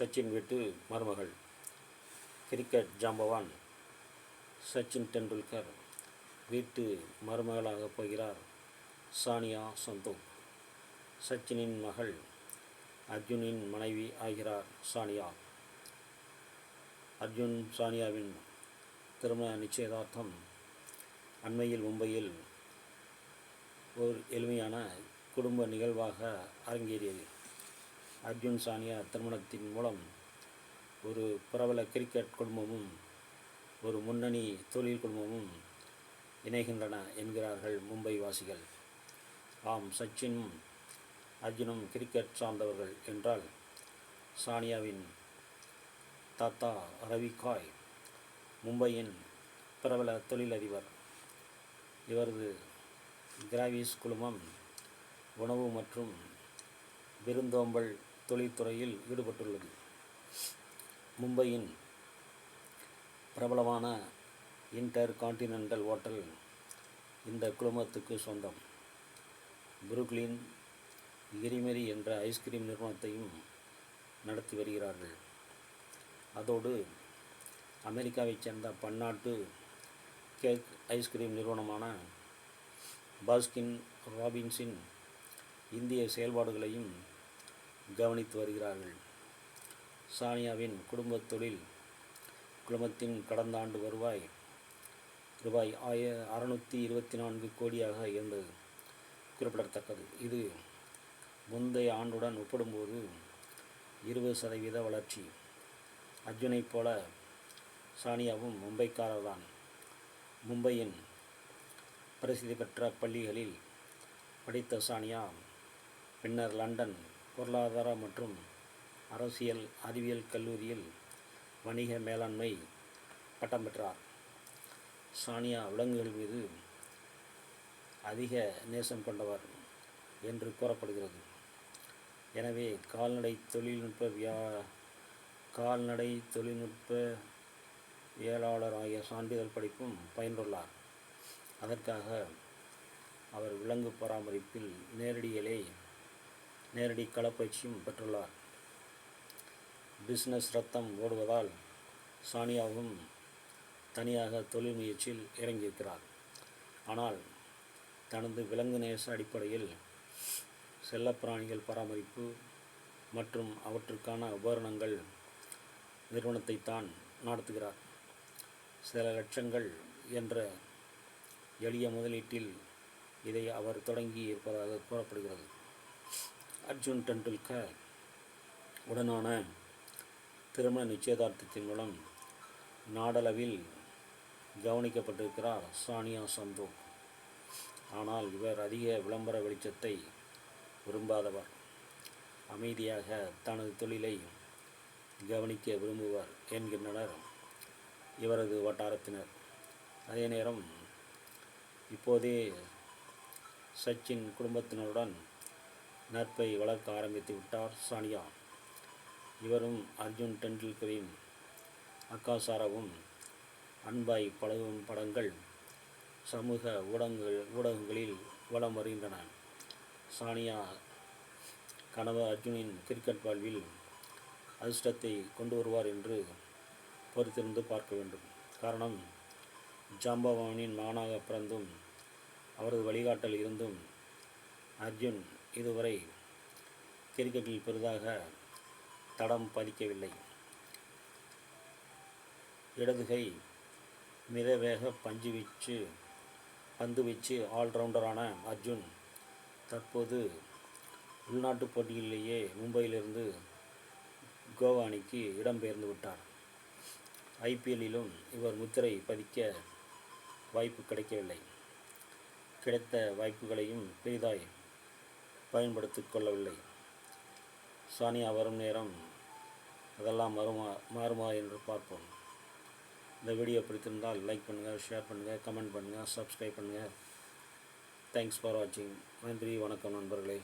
சச்சின் வீட்டு மருமகள். கிரிக்கெட் ஜாம்பவான் சச்சின் டெண்டுல்கர் வீட்டு மருமகளாக போகிறார் சானியா சந்தோக் சச்சினின் மகள் அர்ஜுனின் மனைவி ஆகிறார் சானியா. அர்ஜுன் சானியாவின் திருமண நிச்சயதார்த்தம் அண்மையில் மும்பையில் ஒரு எளிமையான குடும்ப நிகழ்வாக அரங்கேறியது. அர்ஜுன் சானியா திருமணத்தின் மூலம் ஒரு பிரபல கிரிக்கெட் குடும்பமும் ஒரு முன்னணி தொழில் குடும்பமும் இணைகின்றன என்கிறார்கள் மும்பை வாசிகள். ஆம் சச்சினும் அர்ஜுனும் கிரிக்கெட் சார்ந்தவர்கள் என்றால் சானியாவின் தாத்தா ரவி காய் மும்பையின் பிரபல தொழிலதிபர். இவரது கிராவிஸ் குழுமம் உணவு மற்றும் விருந்தோம்பல் தொழில்துறையில் ஈடுபட்டுள்ளது. மும்பையின் பிரபலமான இன்டர் கான்டினென்டல் ஹோட்டல் இந்த குழுமத்துக்கு சொந்தம். புருக்லின் கிரிமெரி என்ற ஐஸ்கிரீம் நிறுவனத்தையும் நடத்தி வருகிறார்கள். அதோடு அமெரிக்காவைச் சேர்ந்த பன்னாட்டு கேக் ஐஸ்கிரீம் நிறுவனமான பாஸ்கின் ராபின்ஸின் இந்திய செயல்பாடுகளையும் கவனித்து வருகிறார்கள். சானியாவின் குடும்பத் தொழில் குழுமத்தின் கடந்த ஆண்டு வருவாய் ரூபாய் ஆய அறுநூற்றி இருபத்தி நான்கு கோடியாக இருந்தது. குறிப்பிடத்தக்கது. இது முந்தைய ஆண்டுடன் ஒப்பிடும்போது இருபது சதவீத வளர்ச்சி. அர்ஜுனைப் போல சானியாவும் மும்பைக்காரர்தான். மும்பையின் பிரசித்தி பெற்ற பள்ளிகளில் படித்த சானியா பின்னர் லண்டன் பொருளாதார மற்றும் அரசியல் அறிவியல் கல்லூரியில் வணிக மேலாண்மை பட்டம் பெற்றார். சானியா விலங்குகள் மீது அதிக நேசம் கொண்டவர் என்று கூறப்படுகிறது. எனவே கால்நடை தொழில்நுட்ப வியா கால்நடை தொழில்நுட்பவியலாளர் ஆகிய சான்றிதழ் படிப்பும் பயின்றுள்ளார். அதற்காக அவர் விலங்கு பராமரிப்பில் நேரடியிலே நேரடி களப்பயிற்சியும் பெற்றுள்ளார். பிஸ்னஸ் ரத்தம் ஓடுவதால் சானியாவும் தனியாக தொழில் முயற்சியில் இறங்கியிருக்கிறார். ஆனால் தனது விலங்கு நேச அடிப்படையில் செல்லப்பிராணிகள் பராமரிப்பு மற்றும் அவற்றுக்கான உபகரணங்கள் நிறுவனத்தை தான் நடத்துகிறார். சில லட்சங்கள் என்ற எளிய முதலீட்டில் இதை அவர் தொடங்கி இருப்பதாக கூறப்படுகிறது. அர்ஜுன் டெண்டுல்கர் உடனான திருமண நிச்சயதார்த்தத்தின் மூலம் நாடளவில் கவனிக்கப்பட்டிருக்கிறார் சானியா சந்தோ ஆனால் இவர் அதிக விளம்பர வெளிச்சத்தை விரும்பாதவர். அமைதியாக தனது தொழிலை கவனிக்க விரும்புவார் என்கின்றனர் இவரது வட்டாரத்தினர். அதே நேரம் இப்போதே சச்சின் குடும்பத்தினருடன் நட்பை வளர்க்க ஆரம்பித்து விட்டார் சானியா. இவரும் அர்ஜுன் டெண்டுல்கரையும் அக்காசாராவும் அன்பாய் பழகும் படங்கள் சமூக ஊடகங்கள் ஊடகங்களில் வலம் வருகின்றன சானியா கணவர் அர்ஜுனின் கிரிக்கெட் வாழ்வில் அதிர்ஷ்டத்தை கொண்டு வருவார் என்று பொறுத்திருந்து பார்க்க வேண்டும். காரணம் ஜாம்பவானின் மகனாக பிறந்தும் அவரது வழிகாட்டல் இருந்தும் அர்ஜுன் இதுவரை கிரிக்கெட்டில் பெரிதாக தடம் பதிக்கவில்லை. இடதுகை மிதவேக பஞ்சு வீச்சு பந்து வீச்சு ஆல்ரவுண்டரான அர்ஜுன் தற்போது உள்நாட்டு போட்டிகளிலேயே மும்பையிலிருந்து கோவா அணிக்கு இடம்பெயர்ந்து விட்டார். ஐபிஎல்லிலும் இவர் முத்திரை பதிக்க வாய்ப்பு கிடைக்கவில்லை. கிடைத்த வாய்ப்புகளையும் பெரிதாய் பயன்படுத்திக் கொள்ளவில்லை. சானியா வரும் நேரம் அதெல்லாம் வருமா மாறுமா என்று பார்ப்போம். இந்த வீடியோ பிடித்திருந்தால் லைக் பண்ணுங்கள் ஷேர் பண்ணுங்கள் கமெண்ட் பண்ணுங்கள் சப்ஸ்கிரைப் பண்ணுங்கள் தேங்க்ஸ் ஃபார் வாட்சிங் நன்றி வணக்கம் நண்பர்களே.